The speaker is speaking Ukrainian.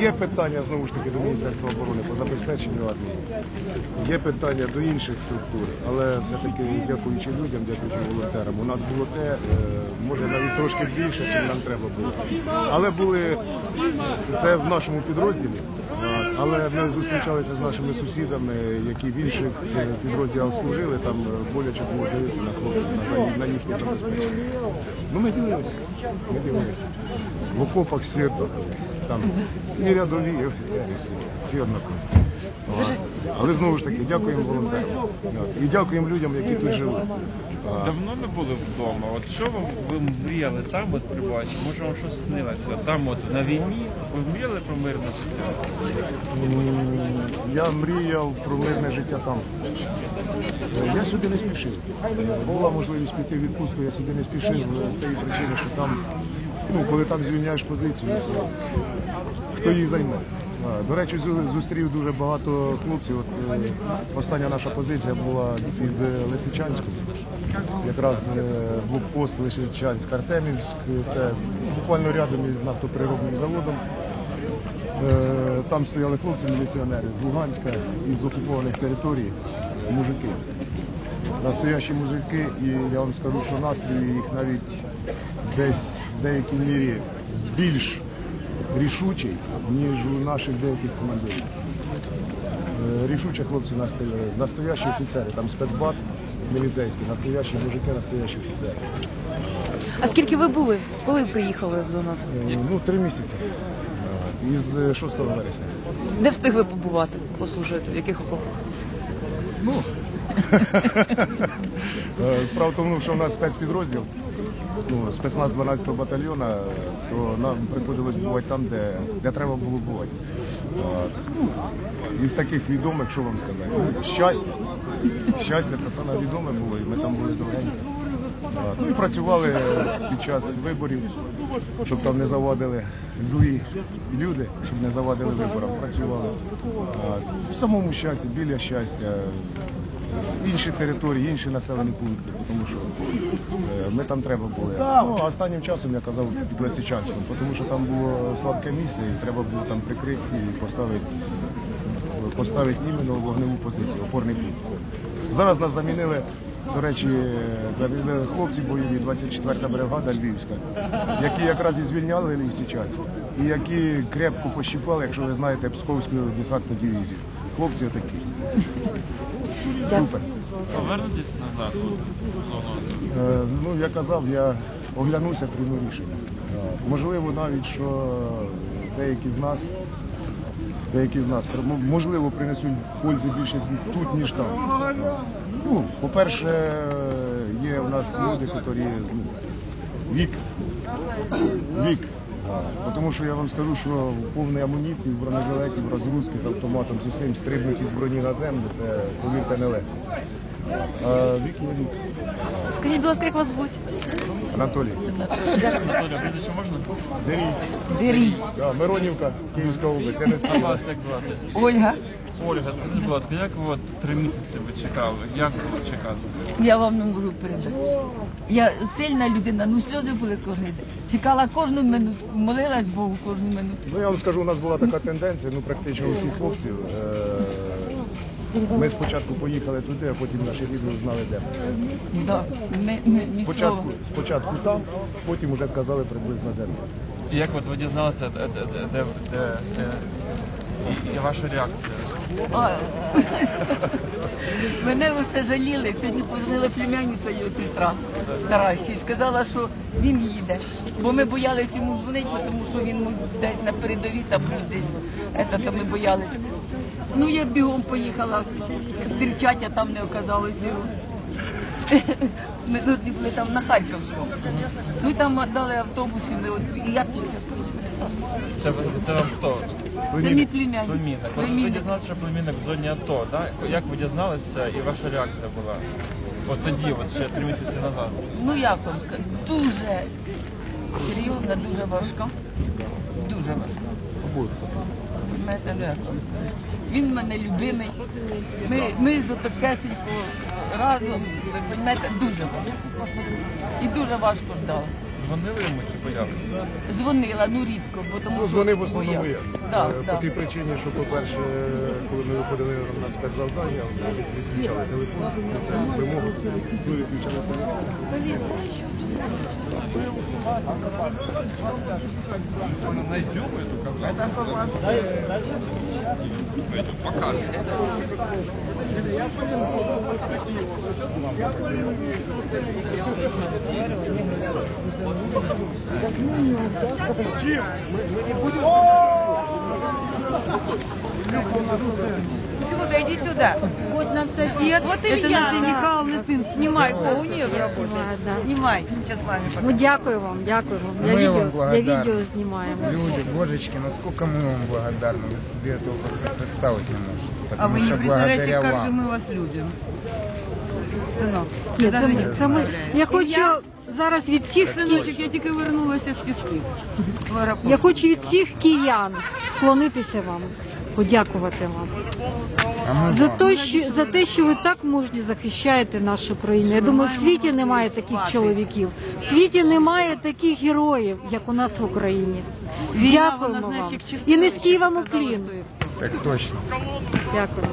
Є питання знову ж таки до Міністерства оборони по забезпеченню армії. Є питання до інших структур, але все-таки дякуючи людям, дякуючи волонтерам, у нас було те, е, може навіть трошки більше, ніж нам треба було. Але були це в нашому підрозділі. Але ми зустрічалися з нашими сусідами, які в інших е, підрозділах служили, там е, боляче було дивитися на хлопців, на, їхнє забезпечення. Ну ми дивилися, ми дивилися. В окопах всі. Там і рядові, і. От. Але знову ж таки, дякуємо волонтерам. І дякуємо людям, які тут живуть. Давно не були вдома. От що ви, ви мріяли там от прибачити? Може вам щось снилося? Там от на війні ви мріяли про мирне життя? Я мріяв про мирне життя там. Е, Я сюди не спішив. Е, Була можливість піти в відпустку, я сюди не спішив е, з тієї причини, що там, ну, коли там звільняєш позицію, хто її займе. До речі, зустрів дуже багато хлопців. От, е, остання наша позиція була під е, Лисичанськом. Якраз е, блокпост Лисичанськ Артемівськ, це буквально рядом із нафтопереробним заводом. Там стояли хлопці міліціонери з Луганська із окупованих територій, мужики. Настоящі мужики, і я вам скажу, що настрій їх навіть десь в деякій мірі більш рішучий, ніж у наших деяких командирів. Е, Рішучі хлопці настоящі офіцери, там спецбат міліцейський, настоящі мужики, настоящі офіцери. А скільки ви були? Коли приїхали в зону? Е, Ну, три місяці. Е, Із е, 6 вересня. Де встигли побувати, послужити? В яких окопах? Ну, справа в тому, що в нас спецпідрозділ, ну, спецназ 12-го батальйона, е, то нам приходилось бувати там, де, де треба було бувати. Е, ну, Із таких відомих, що вам сказати, щастя. Щастя це саме відоме було, і ми там були довгенько. Е, Ну працювали під час виборів, щоб там не завадили злі люди, щоб не завадили виборам. Працювали Е, в самому щасті, біля щастя, інші території, інші населені пункти, тому що е, ми там треба були. Ну, а останнім часом я казав під Лисичанськом, тому що там було слабке місце і треба було там прикрити і поставити поставити іменно вогневу позицію, опорний пункт. Зараз нас замінили, до речі, замінили хлопці бойові, 24-та бригада Львівська, які якраз і звільняли Лисичанськ, і які крепко пощипали, якщо ви знаєте, Псковську десантну дивізію. Хлопці отакі. Супер. Повернетесь назад зону. Е, Ну, я казав, я оглянуся, прийму рішення. Можливо, навіть що деякі з нас, деякі з нас, можливо, принесуть пользи більше тут, ніж там. Ну, по-перше, є у нас люди, які ну, вік, вік. А, Тому що я вам скажу, що повний амуніції, бронежилетів, бронежилеті, в розгрузки з автоматом, з усім стрибнуть із броні на землю, це, повірте, нелегко. А вік є вік. Скажіть, будь ласка, як вас звуть? Анатолій. Анатолій, прізвище можна? Дерій. Дерій. Да, Миронівка, Київська область. Я не знаю. вас як звати? Ольга. Ольга, скажіть, будь ласка, як ви от три місяці ви чекали? Як ви чекали? Я вам не можу передати. Я сильна людина, ну сльози були кожен. Чекала кожну минутку, молилась Богу кожну минуту. Ну я вам скажу, у нас була така тенденція, ну практично у всіх хлопців. Е, Ми спочатку поїхали туди, а потім наші рідні знали де. Да. Ми, ми, ні Спочатку, слова. спочатку там, потім вже сказали приблизно де. І як от ви дізналися, де, де, де, де, де це? І, і ваша реакція? Мене усе жаліли. Сьогодні позвонила племянниця його сестра стараща і сказала, що він їде. Бо ми боялися йому дзвонити, тому що він десь на передовій там десь. Ми боялися. Ну я бігом поїхала зустрічати, а там не оказалось його. Ми тут були там на Харківському. Ну там дали автобус, і я тут це вам хто? Це мій племянник. Племінник. От ви Племінник. дізналися, що племінник в зоні АТО, так? Як ви дізналися і ваша реакція була? От тоді, от ще три місяці назад. Ну як вам сказати, дуже серйозна, дуже важка. Дуже важка. Знаєте, ну як вам сказати. Він в мене любимий. Ми, ми з отакесенько разом, ви розумієте, дуже важко. І дуже важко ждали. Дзвонили йому чи боялися? Дзвонила, ну рідко, бо тому Ну, що дзвонив в основному я. Да, Е. По тій причині, що, по-перше, коли ми виходили на спецзавдання, ми відключали телефон, це вимогу, ми відключали телефон. Мы не будем... Люда, иди сюда. Вот нам сосед. Вот Это наша Михайловна сын. Снимай, о, у нее работает. да. Снимай. Сейчас маме Ну, дякую вам, дякую вам. Я Мы видео, вам я благодарны. видео снимаем. Люди, божечки, насколько мы вам благодарны, вы себе этого просто представить не можете. А Потому вы не что представляете, благодаря как же вам. мы вас любим. Сынок, Ні, ти це, навіть ми- не це ми, представляєш. я хочу зараз від всіх Синочок, я тільки вернулася з піски. в аеропорт. я хочу від всіх киян склонитися вам, подякувати вам. За те, що за те, що ви так мужні захищаєте нашу країну. Я думаю, в світі немає таких чоловіків, в світі немає таких героїв, як у нас в Україні. Дякуємо вам і низький вам уклін. Так точно. Дякую.